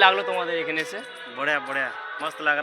লাগল তোমাদের এখানে এসে? বড়া বড়া মস্ত লাগ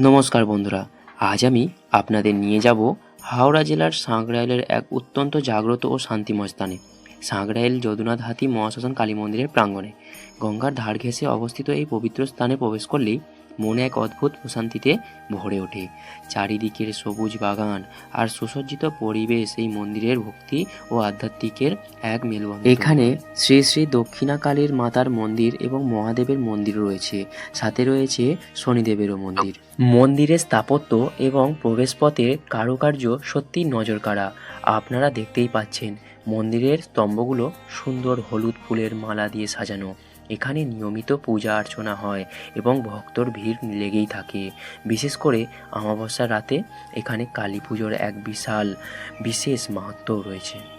নমস্কার বন্ধুরা আজ আমি আপনাদের নিয়ে যাব হাওড়া জেলার সাঁকরাইলের এক অত্যন্ত জাগ্রত ও শান্তিময় স্থানে সাঁকরাইল যদুনাথ হাতি মহাশাসন কালী মন্দিরের প্রাঙ্গণে। গঙ্গার ধার ঘেঁষে অবস্থিত এই পবিত্র স্থানে প্রবেশ করলেই মনে এক অদ্ভুত প্রশান্তিতে ভরে ওঠে। চারিদিকের সবুজ বাগান আর সুসজ্জিত পরিবেশ এই মন্দিরের ভক্তি ও আধ্যাত্মিকের এক মেলবন্ধন। এখানে শ্রী শ্রী দক্ষিণাকালীর মাতার মন্দির এবং মহাদেবের মন্দির রয়েছে। সাথে রয়েছে শনিদেবেরও মন্দির। মন্দিরের স্থাপত্য এবং প্রবেশপথের কারুকার্য সত্যি নজর কাড়া আপনারা দেখতেই পাচ্ছেন মন্দিরের স্তম্ভগুলো সুন্দর হলুদ ফুলের মালা দিয়ে সাজানো। এখানে নিয়মিত পূজা অর্চনা হয় এবং ভক্তর ভিড় লেগেই থাকে। বিশেষ করে অমাবস্যার রাতে এখানে কালী পুজোর এক বিশাল, বিশেষ মাহাত্ম রয়েছে।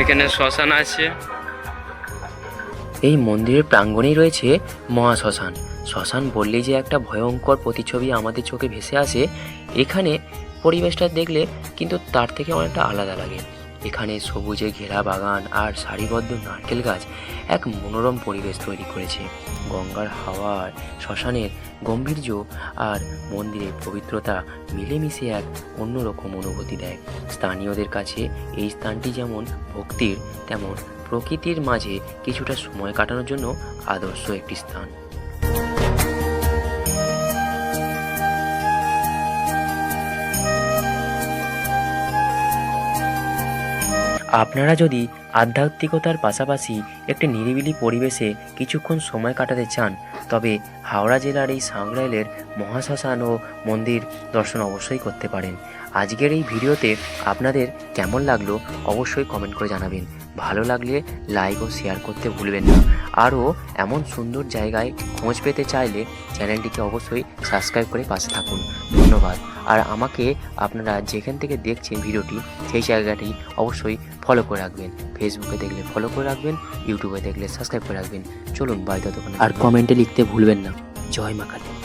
এখানে শ্মশান আছে। এই মন্দিরের প্রাঙ্গণেই রয়েছে মহাশ্মশান। শ্মশান বললেই যে একটা ভয়ঙ্কর প্রতিচ্ছবি আমাদের চোখে ভেসে আসে। এখানে পরিবেশটা দেখলে কিন্তু তার থেকে অনেকটা আলাদা লাগে। এখানে সবুজে ঘেরা বাগান আর সারিবদ্ধ নারকেল গাছ এক মনোরম পরিবেশ তৈরি করেছে। গঙ্গার হাওয়ার শ্মশানের গম্ভীর্য আর মন্দিরের পবিত্রতা মিলেমিশে এক অন্যরকম অনুভূতি দেয়। স্থানীয়দের কাছে এই স্থানটি যেমন ভক্তির, তেমন প্রকৃতির মাঝে কিছুটা সময় কাটানোর জন্য আদর্শ একটি স্থান। আপনারা যদি আধ্যাত্মিকতার পাশাপাশি একটি নিরিবিলি পরিবেশে কিছুক্ষণ সময় কাটাতে চান, তবে হাওড়া জেলার এই সাংরাইলের মহাশ্মশান ও মন্দির দর্শন অবশ্যই করতে পারেন। আজকের এই ভিডিওতে আপনাদের কেমন লাগল অবশ্যই কমেন্ট করে জানাবেন। ভালো লাগলে লাইক ও শেয়ার করতে ভুলবেন না। আরও এমন সুন্দর জায়গায় খোঁজ পেতে চাইলে চ্যানেলটিকে অবশ্যই সাবস্ক্রাইব করে পাশে থাকুন। ধন্যবাদ। আর আমাকে আপনারা যেখান থেকে দেখছেন ভিডিওটি সেই জায়গাটি অবশ্যই ফলো করে রাখবেন। ফেসবুকে দেখলে ফলো করে রাখবেন ইউটিউবে দেখলে সাবস্ক্রাইব করে রাখবেন। চলুন বাই ততক্ষণ আর কমেন্টে লিখতে ভুলবেন না। জয় মা কালী।